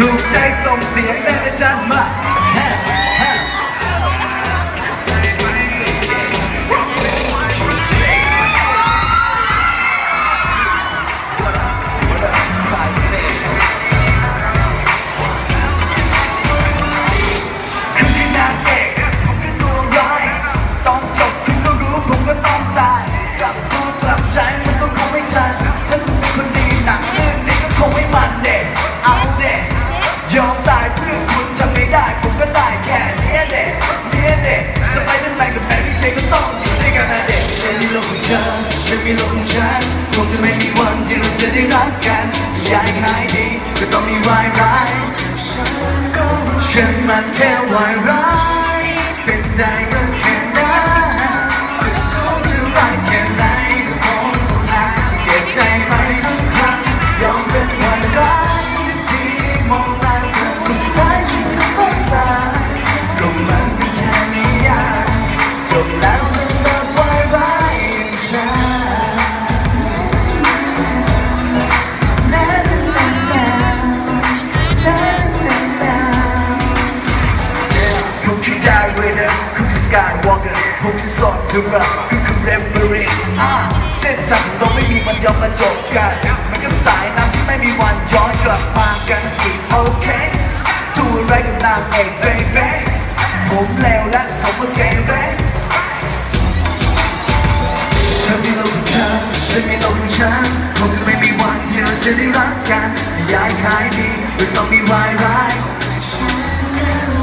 ถูกใจส่งเสียงได้นะจ๊ะมา มีโลกของฉันคงจะไม่มีวันที่เราจะได้รักกันอยากให้ขายดีก็ต้องมีวายร้ายฉันมันแค่วายร้ายเป็นได้ ที่สอนเธอมาคือคือเรมเบอรี่อ่าเส้นทางของเราไม่มีวันยอมมาจบกันเหมือนกับสายน้ำที่ไม่มีวันย้อนกลับมากันอีกโอเคตัวอะไรกับนางเอกเบบี้ผมเลวและผมก็เกเรเธอมีโลกของเธอฉันมีโลกของฉันคงจะไม่มีวันที่เราจะได้รักกันอยากขายดีหรือต้องมีวายร้าย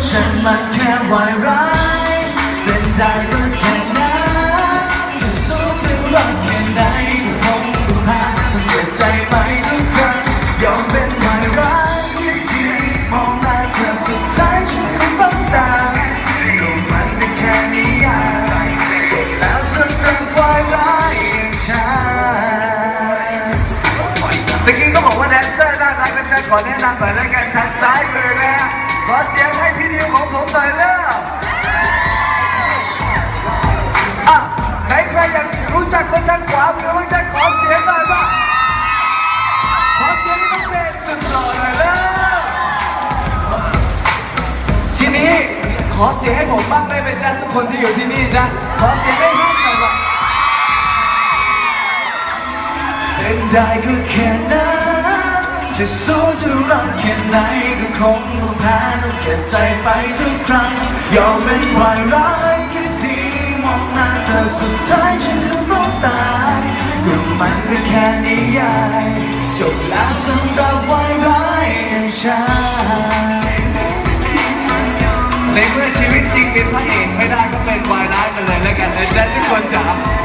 ฉันมันแค่วายร้ายเป็นได้ก็แค่ เซอร์น่ารักนะจ๊ะขอแนะนำหน่อยแล้วกันทางซ้ายมือนะฮะขอเสียงให้พี่ดิวของผมหน่อยเร็วอะไหนใครอยากรู้จักคนทางขวามือบ้างจะขอเสียงหน่อยบ้างขอเสียงให้น้องเบสสุดหล่อหน่อยเร็วทีนี้ขอเสียงให้ผมบ้างได้ไหมจ๊ะทุกคนที่อยู่ที่นี่จ๊ะขอเสียงให้ผมหน่อยว่าเป็นได้ก็แค่นั้น จะสู้จะรักแค่ไหนก็คงต้องแพ้ต้อเจ็บใจไปทุกครั้ง ยอมเป็นวายร้ายที่ดีมองหน้าเธอสุดท้ายฉันก็ต้องตายก็มันก็แค่นิยายจบแล้วสำหรับวายร้ายอย่างฉันในเมื่อชีวิตจริงเป็นพระเอกไม่ได้ก็เป็นวายร้ายไปเลยแล้วกันนะจ๊ะทุกคนจ๋า